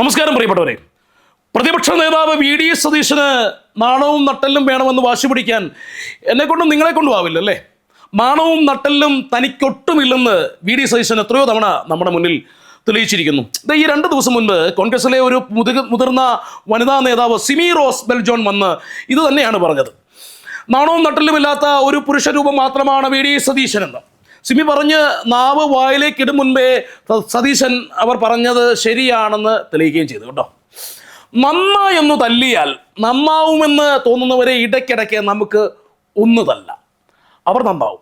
നമസ്കാരം പ്രിയപ്പെട്ടവരെ. പ്രതിപക്ഷ നേതാവ് വി ഡി എസ് സതീശന് നാണവും നട്ടലും വേണമെന്ന് വാശി പിടിക്കാൻ എന്നെ കൊണ്ടും നിങ്ങളെ കൊണ്ടും ആവില്ല അല്ലേ? നാണവും നട്ടലും തനിക്കൊട്ടുമില്ലെന്ന് വി ഡി സതീശൻ എത്രയോ തവണ നമ്മുടെ മുന്നിൽ തെളിയിച്ചിരിക്കുന്നു. ഈ രണ്ട് ദിവസം മുൻപ് കോൺഗ്രസിലെ ഒരു മുതിർ മുതിർന്ന വനിതാ നേതാവ് സിമി റോസ് ബെൽജോൺ വന്ന് ഇത് തന്നെയാണ് പറഞ്ഞത്. നാണവും നട്ടലുമില്ലാത്ത ഒരു പുരുഷരൂപം മാത്രമാണ് വി ഡി സതീശനെന്ന്. സിമി പറഞ്ഞ് നാവ് വായിലേക്ക് ഇടും മുൻപേ സതീശൻ അവർ പറഞ്ഞത് ശരിയാണെന്ന് തെളിയിക്കുകയും ചെയ്തു കേട്ടോ. നന്നായൊന്നു തല്ലിയാൽ നന്നാവുമെന്ന് തോന്നുന്നവരെ ഇടയ്ക്കിടയ്ക്ക് നമുക്ക് ഒന്ന് തല്ല. അവർ നന്നാവും.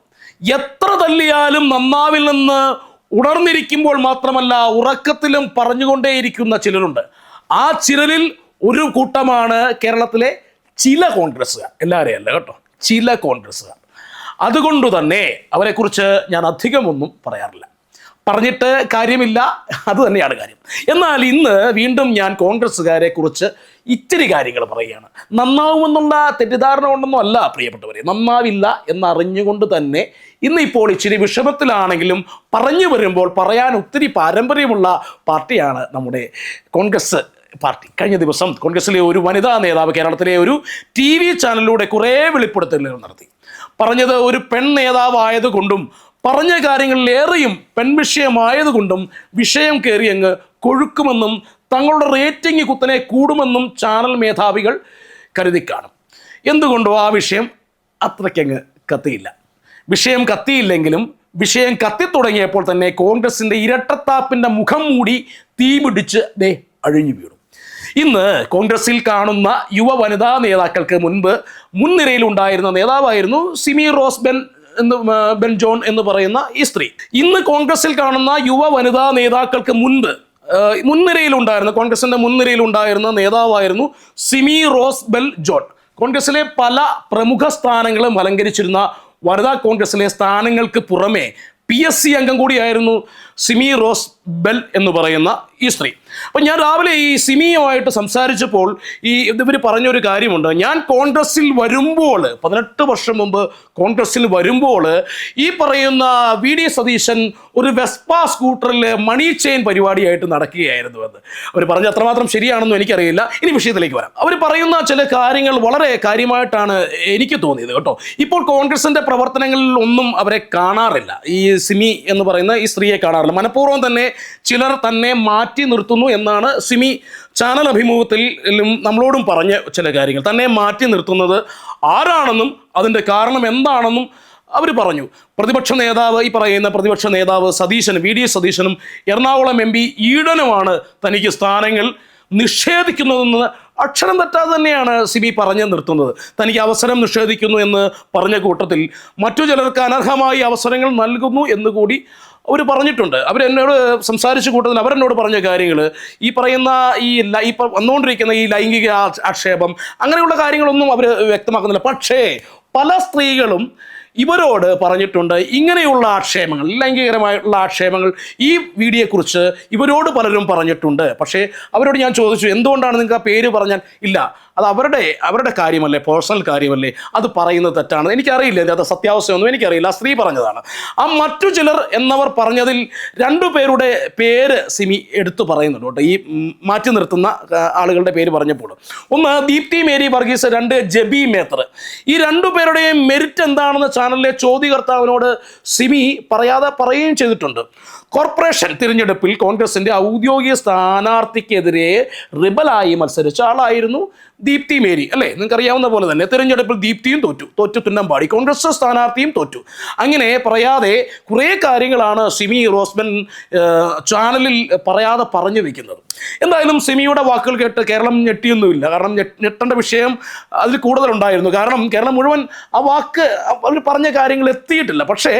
എത്ര തല്ലിയാലും നന്നാവില്ലെന്ന് ഉണർന്നിരിക്കുമ്പോൾ മാത്രമല്ല ഉറക്കത്തിലും പറഞ്ഞുകൊണ്ടേയിരിക്കുന്ന ചിലരുണ്ട്. ആ ചിലരിൽ ഒരു കൂട്ടമാണ് കേരളത്തിലെ ചില കോൺഗ്രസ്സുകാർ. എല്ലാവരെയല്ല കേട്ടോ. ചില കോൺഗ്രസ്സുകാർ. അതുകൊണ്ട് തന്നെ അവരെക്കുറിച്ച് ഞാൻ അധികമൊന്നും പറയാറില്ല. പറഞ്ഞിട്ട് കാര്യമില്ല അത് തന്നെയാണ് കാര്യം. എന്നാൽ ഇന്ന് വീണ്ടും ഞാൻ കോൺഗ്രസ്സുകാരെ കുറിച്ച് ഇത്തിരി കാര്യങ്ങൾ പറയുകയാണ്. നന്നാവുമെന്നുള്ള തെറ്റിദ്ധാരണ കൊണ്ടൊന്നും അല്ല പ്രിയപ്പെട്ടവരെ. നന്നാവില്ല എന്നറിഞ്ഞുകൊണ്ട് തന്നെ ഇന്നിപ്പോൾ ഇച്ചിരി വിഷമത്തിലാണെങ്കിലും പറഞ്ഞു വരുമ്പോൾ പറയാൻ ഒത്തിരി പാരമ്പര്യമുള്ള പാർട്ടിയാണ് നമ്മുടെ കോൺഗ്രസ് പാർട്ടി. കഴിഞ്ഞ ദിവസം കോൺഗ്രസിലെ ഒരു വനിതാ നേതാവ് കേരളത്തിലെ ഒരു ടി വി ചാനലിലൂടെ കുറേ വെളിപ്പെടുത്തലുകൾ നടത്തി. പറഞ്ഞത് ഒരു പെൺ നേതാവായതുകൊണ്ടും പറഞ്ഞ കാര്യങ്ങളിലേറെയും പെൺവിഷയമായതുകൊണ്ടും വിഷയം കയറി അങ്ങ് കൊഴുക്കുമെന്നും തങ്ങളുടെ റേറ്റിംഗ് കുത്തനെ കൂടുമെന്നും ചാനൽ മേധാവികൾ കരുതി കാണും എന്തുകൊണ്ടോ ആ വിഷയം അത്രയ്ക്കങ്ങ് കത്തിയില്ല. വിഷയം കത്തിയില്ലെങ്കിലും വിഷയം കത്തിത്തുടങ്ങിയപ്പോൾ തന്നെ കോൺഗ്രസിന്റെ ഇരട്ടത്താപ്പിന്റെ മുഖം മൂടി തീപിടിച്ച് ദേ അഴിഞ്ഞു വീണു. ഇന്ന് കോൺഗ്രസിൽ കാണുന്ന യുവ വനിതാ നേതാക്കൾക്ക് മുൻപ് മുൻനിരയിൽ ഉണ്ടായിരുന്ന നേതാവായിരുന്നു സിമി റോസ് ബെൻ എന്ന് ബെൻ ജോൺ എന്ന് പറയുന്ന ഈ സ്ത്രീ. ഇന്ന് കോൺഗ്രസിൽ കാണുന്ന യുവ വനിതാ നേതാക്കൾക്ക് മുൻപ് മുൻനിരയിലുണ്ടായിരുന്ന കോൺഗ്രസിന്റെ മുൻനിരയിലുണ്ടായിരുന്ന നേതാവായിരുന്നു സിമി റോസ് ബെൽ ജോൺ. കോൺഗ്രസിലെ പല പ്രമുഖ സ്ഥാനങ്ങളും അലങ്കരിച്ചിരുന്ന വനിതാ കോൺഗ്രസിലെ സ്ഥാനങ്ങൾക്ക് പുറമെ പി എസ് സി അംഗം കൂടിയായിരുന്നു സിമി റോസ് ബെൽ എന്ന് പറയുന്ന ഈ സ്ത്രീ. അപ്പം ഞാൻ രാവിലെ ഈ സിമിയുമായിട്ട് സംസാരിച്ചപ്പോൾ ഈ ഇവർ പറഞ്ഞൊരു കാര്യമുണ്ട്. ഞാൻ കോൺഗ്രസ്സിൽ വരുമ്പോൾ പതിനെട്ട് വർഷം മുമ്പ് കോൺഗ്രസ്സിൽ വരുമ്പോൾ ഈ പറയുന്ന വി ഡി സതീശൻ ഒരു വെസ്പ സ്കൂട്ടറിൽ മണി ചെയിൻ പരിപാടിയായിട്ട് നടക്കുകയായിരുന്നു എന്ന്. അവർ പറഞ്ഞ അത്രമാത്രം ശരിയാണെന്നും എനിക്കറിയില്ല. ഇനി വിഷയത്തിലേക്ക് വരാം. അവർ പറയുന്ന ചില കാര്യങ്ങൾ വളരെ കാര്യമായിട്ടാണ് എനിക്ക് തോന്നിയത് കേട്ടോ. ഇപ്പോൾ കോൺഗ്രസിന്റെ പ്രവർത്തനങ്ങളിൽ ഒന്നും അവരെ കാണാറില്ല. ഈ സിമി എന്ന് പറയുന്ന ഈ സ്ത്രീയെ കാണാറില്ല. മനഃപൂർവം തന്നെ ചിലർ തന്നെ മാറ്റി നിർത്തുന്നു എന്നാണ് സിമി ചാനൽ അഭിമുഖത്തിലും നമ്മളോടും പറഞ്ഞ ചില കാര്യങ്ങൾ. തന്നെ മാറ്റി നിർത്തുന്നത് ആരാണെന്നും അതിന്റെ കാരണം എന്താണെന്നും അവർ പറഞ്ഞു. പ്രതിപക്ഷ നേതാവ് ഈ പറയുന്ന പ്രതിപക്ഷ നേതാവ് സതീശനും വി ഡി എസ് സതീശനും എറണാകുളം എം പി ഈഡനുമാണ് തനിക്ക് സ്ഥാനങ്ങൾ നിഷേധിക്കുന്നതെന്ന് അക്ഷരം തെറ്റാതെ തന്നെയാണ് സിബി പറഞ്ഞു നിർത്തുന്നത്. തനിക്ക് അവസരം നിഷേധിക്കുന്നു എന്ന് പറഞ്ഞ കൂട്ടത്തിൽ മറ്റു ചിലർക്ക് അനർഹമായി അവസരങ്ങൾ നൽകുന്നു എന്ന് കൂടി അവർ പറഞ്ഞിട്ടുണ്ട്. അവരെന്നോട് സംസാരിച്ച് കൂട്ടത്തിൽ അവരെന്നോട് പറഞ്ഞ കാര്യങ്ങൾ ഈ പറയുന്ന ഈ ഇപ്പം വന്നുകൊണ്ടിരിക്കുന്ന ഈ ലൈംഗിക ആക്ഷേപം അങ്ങനെയുള്ള കാര്യങ്ങളൊന്നും അവർ വ്യക്തമാക്കുന്നില്ല. പക്ഷേ പല സ്ത്രീകളും ഇവരോട് പറഞ്ഞിട്ടുണ്ട് ഇങ്ങനെയുള്ള ആക്ഷേപങ്ങൾ ലൈംഗികരമായിട്ടുള്ള ആക്ഷേപങ്ങൾ ഈ വീഡിയോയെക്കുറിച്ച് ഇവരോട് പലരും പറഞ്ഞിട്ടുണ്ട്. പക്ഷേ അവരോട് ഞാൻ ചോദിച്ചു എന്തുകൊണ്ടാണ് നിങ്ങൾക്ക് ആ പേര് പറഞ്ഞാൽ ഇല്ല? അത് അവരുടെ അവരുടെ കാര്യമല്ലേ പേഴ്സണൽ കാര്യമല്ലേ? അത് പറയുന്നത് തെറ്റാണ്. എനിക്കറിയില്ല അത് സത്യാവസ്ഥയൊന്നും എനിക്കറിയില്ല. ആ സ്ത്രീ പറഞ്ഞതാണ്. ആ മറ്റു ചിലർ എന്നവർ പറഞ്ഞതിൽ രണ്ടു പേരുടെ പേര് സിമി എടുത്തു പറയുന്നുണ്ട് കേട്ടോ. ഈ മാറ്റി നിർത്തുന്ന ആളുകളുടെ പേര് പറഞ്ഞപ്പോൾ. ഒന്ന് ദീപ്തി മേരി വർഗീസ് രണ്ട് ജബി മേത്തർ. ഈ രണ്ടു പേരുടെയും മെരിറ്റ് എന്താണെന്ന് ചാനലിലെ ചോദ്യകർത്താവിനോട് സിമി പറയാതെ പറയുകയും ചെയ്തിട്ടുണ്ട്. കോർപ്പറേഷൻ തിരഞ്ഞെടുപ്പിൽ കോൺഗ്രസിന്റെ ഔദ്യോഗിക സ്ഥാനാർത്ഥിക്കെതിരെ റിബലായി മത്സരിച്ച ആളായിരുന്നു ദീപ്തി മേരി അല്ലേ? നിങ്ങൾക്ക് അറിയാവുന്ന പോലെ തന്നെ തിരഞ്ഞെടുപ്പിൽ ദീപ്തിയും തോറ്റു. തോറ്റു തുന്നമ്പാടി. കോൺഗ്രസ് സ്ഥാനാർത്ഥിയും തോറ്റു. അങ്ങനെ പറയാതെ കുറേ കാര്യങ്ങളാണ് സിമി റോസ്മൻ ചാനലിൽ പറയാതെ പറഞ്ഞു വെക്കുന്നത്. എന്തായാലും സിമിയുടെ വാക്കുകൾ കേട്ട് കേരളം ഞെട്ടിയൊന്നുമില്ല. കാരണം ഞെട്ടേണ്ട വിഷയം അതിൽ കൂടുതലുണ്ടായിരുന്നു. കാരണം കേരളം മുഴുവൻ ആ വാക്ക് അവർ പറഞ്ഞ കാര്യങ്ങൾ എത്തിയിട്ടില്ല. പക്ഷേ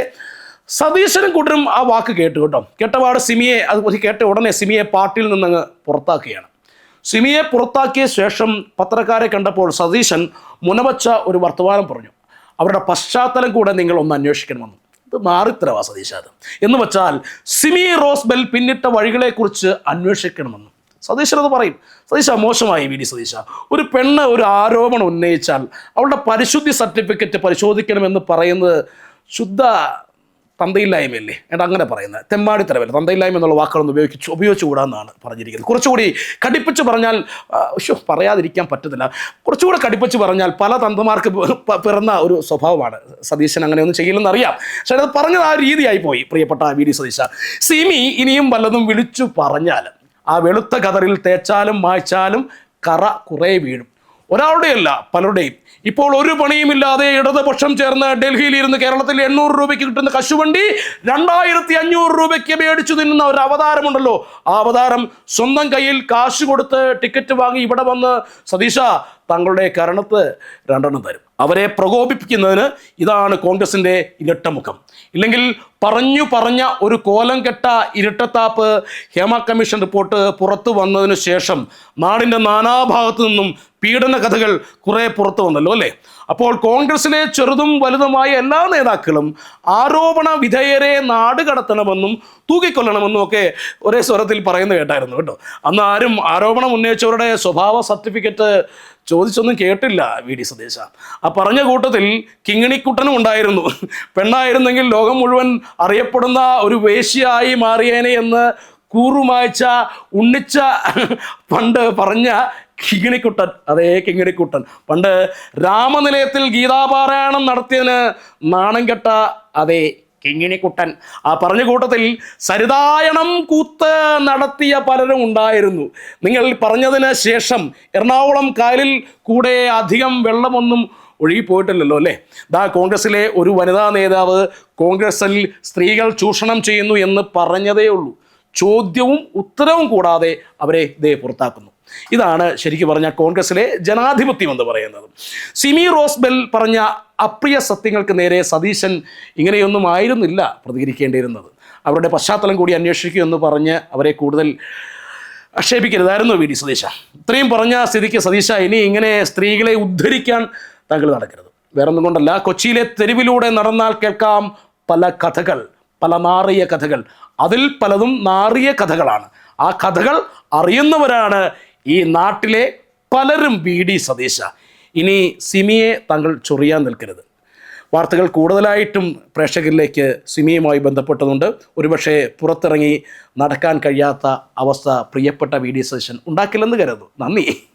സതീശനും കൂട്ടരും ആ വാക്ക് കേട്ടു കേട്ടോ. കേട്ടപാട് സിമിയെ അത് കേട്ട ഉടനെ സിമിയെ പാർട്ടിയിൽ നിന്നങ്ങ് പുറത്താക്കുകയാണ്. സിമിയെ പുറത്താക്കിയ ശേഷം പത്രക്കാരെ കണ്ടപ്പോൾ സതീശൻ മുനവച്ച ഒരു വർത്തമാനം പറഞ്ഞു. അവരുടെ പശ്ചാത്തലം കൂടെ നിങ്ങൾ ഒന്ന് അന്വേഷിക്കണമെന്ന്. ഇത് മാറിത്തരവാ സതീശ അത്. എന്ന് വെച്ചാൽ സിമി റോസ്ബെൽ പിന്നിട്ട വഴികളെക്കുറിച്ച് അന്വേഷിക്കണമെന്ന്. സതീശൻ അത് പറയും. സതീശ മോശമായി വി ഡി സതീശ. ഒരു പെണ്ണ് ഒരു ആരോപണം ഉന്നയിച്ചാൽ അവളുടെ പരിശുദ്ധി സർട്ടിഫിക്കറ്റ് പരിശോധിക്കണമെന്ന് പറയുന്നത് ശുദ്ധ തന്തയില്ലായ്മയല്ലേ? ഏട്ടാ അങ്ങനെ പറയുന്നത് തെമ്മാടിത്തരമല്ല തന്തയില്ലായ്മ എന്നുള്ള വാക്കുകളൊന്നും ഉപയോഗിച്ച് ഉപയോഗിച്ചുകൂടാന്നാണ് പറഞ്ഞിരിക്കുന്നത്. കുറച്ചുകൂടി കടിപ്പിച്ച് പറഞ്ഞാൽ പറയാതിരിക്കാൻ പറ്റത്തില്ല. കുറച്ചുകൂടെ കടിപ്പിച്ച് പറഞ്ഞാൽ പല തന്തമാർക്ക് പിറന്ന ഒരു സ്വഭാവമാണ്. സതീശൻ അങ്ങനെയൊന്നും ചെയ്യില്ലെന്ന് അറിയാം. പക്ഷേ അത് പറഞ്ഞത് ആ രീതിയായി പോയി പ്രിയപ്പെട്ട വി ഡി സതീശ. സിമി ഇനിയും വല്ലതും വിളിച്ചു പറഞ്ഞാൽ ആ വെളുത്ത കതറിൽ തേച്ചാലും മായ്ച്ചാലും കറ കുറേ വീഴും. ഒരാളുടെയല്ല പലരുടെയും. ഇപ്പോൾ ഒരു പണിയുമില്ലാതെ ഇടതുപക്ഷം ചേർന്ന് ഡൽഹിയിൽ ഇരുന്ന് കേരളത്തിൽ എണ്ണൂറ് രൂപയ്ക്ക് കിട്ടുന്ന കശുവണ്ടി രണ്ടായിരത്തി അഞ്ഞൂറ് രൂപയ്ക്ക് മേടിച്ചു തിന്നുന്ന ഒരു അവതാരമുണ്ടല്ലോ. ആ അവതാരം സ്വന്തം കയ്യിൽ കാശ് കൊടുത്ത് ടിക്കറ്റ് വാങ്ങി ഇവിടെ വന്ന് സതീശ തങ്ങളുടെ കരണത്ത് രണ്ടെണ്ണം തരും. അവരെ പ്രകോപിപ്പിക്കുന്നതിന് ഇതാണ് കോൺഗ്രസിന്റെ ഇരട്ടമുഖം. ഇല്ലെങ്കിൽ പറഞ്ഞു പറഞ്ഞ ഒരു കോലം കെട്ട ഇരട്ടത്താപ്പ് ഹേമ കമ്മീഷൻ റിപ്പോർട്ട് പുറത്തു വന്നതിന് ശേഷം നാടിന്റെ നാനാഭാഗത്തു നിന്നും പീഡന കഥകൾ കുറേ പുറത്തു വന്നല്ലോ അല്ലേ? അപ്പോൾ കോൺഗ്രസിലെ ചെറുതും വലുതുമായ എല്ലാ നേതാക്കളും ആരോപണ വിധേയരെ നാട് കടത്തണമെന്നും തൂക്കിക്കൊല്ലണമെന്നും ഒക്കെ ഒരേ സ്വരത്തിൽ പറയുന്നു കേട്ടായിരുന്നു കേട്ടോ. അന്ന് ആരും ആരോപണം ഉന്നയിച്ചവരുടെ സ്വഭാവ സർട്ടിഫിക്കറ്റ് ചോദിച്ചൊന്നും കേട്ടില്ല വി ഡി സതീശ. ആ പറഞ്ഞ കൂട്ടത്തിൽ കിങ്ങിണിക്കുട്ടനും ഉണ്ടായിരുന്നു. പെണ്ണായിരുന്നെങ്കിൽ ലോകം മുഴുവൻ അറിയപ്പെടുന്ന ഒരു വേശ്യയായി മാറിയേനെ എന്ന് കൂറുമായ്ച്ച ഉണ്ണിച്ച പണ്ട് പറഞ്ഞ കിങ്ങിണിക്കുട്ടൻ അതേ കിങ്ങിണിക്കുട്ടൻ. പണ്ട് രാമനിലയത്തിൽ ഗീതാപാരായണം നടത്തിയതിന് നാണം കെട്ട അതേ കിങ്ങിണിക്കുട്ടൻ. ആ പറഞ്ഞ കൂട്ടത്തിൽ സരിതായണം കൂത്ത് നടത്തിയ പലരും ഉണ്ടായിരുന്നു. നിങ്ങൾ പറഞ്ഞതിന് ശേഷം എറണാകുളം കായലിൽ കൂടെ അധികം വെള്ളമൊന്നും ഒഴുകി പോയിട്ടില്ലല്ലോ അല്ലേ? ദാ കോൺഗ്രസിലെ ഒരു വനിതാ നേതാവ് കോൺഗ്രസിൽ സ്ത്രീകൾ ചൂഷണം ചെയ്യുന്നു എന്ന് പറഞ്ഞതേ ഉള്ളൂ. ചോദ്യവും ഉത്തരവും കൂടാതെ അവരെ ഇതേ പുറത്താക്കുന്നു. ഇതാണ് ശരിക്കും പറഞ്ഞാൽ കോൺഗ്രസിലെ ജനാധിപത്യം എന്ന് പറയുന്നത്. സിമി റോസ്ബെൽ പറഞ്ഞ അപ്രിയ സത്യങ്ങൾക്ക് നേരെ സതീശൻ ഇങ്ങനെയൊന്നും ആയിരുന്നില്ല പ്രതികരിക്കേണ്ടിയിരുന്നത്. അവരുടെ പശ്ചാത്തലം കൂടി അന്വേഷിക്കൂ എന്ന് പറഞ്ഞ് അവരെ കൂടുതൽ ആക്ഷേപിക്കരുതായിരുന്നു വി ഡി സതീശ ഇത്രയും പറഞ്ഞ സ്ഥിതിക്ക് സതീശ ഇനി ഇങ്ങനെ സ്ത്രീകളെ ഉദ്ധരിക്കാൻ താങ്കൾ നടക്കരുത്. വേറൊന്നും കൊണ്ടല്ല കൊച്ചിയിലെ തെരുവിലൂടെ നടന്നാൽ കേൾക്കാം പല കഥകൾ പല നാറിയ കഥകൾ. അതിൽ പലതും നാറിയ കഥകളാണ്. ആ കഥകൾ അറിയുന്നവരാണ് ഈ നാട്ടിലെ പലരും വി. ഡി. സതീശ. ഇനി സിമിയെ താങ്കൾ ചൊറിയാൻ നിൽക്കരുത്. വാർത്തകൾ കൂടുതലായിട്ടും പ്രേക്ഷകരിലേക്ക് സിമിയുമായി ബന്ധപ്പെട്ടതുണ്ട്. ഒരുപക്ഷെ പുറത്തിറങ്ങി നടക്കാൻ കഴിയാത്ത അവസ്ഥ പ്രിയപ്പെട്ട വി. ഡി. സതീശൻ ഉണ്ടാക്കില്ലെന്ന് കരുതുന്നു. നന്ദി.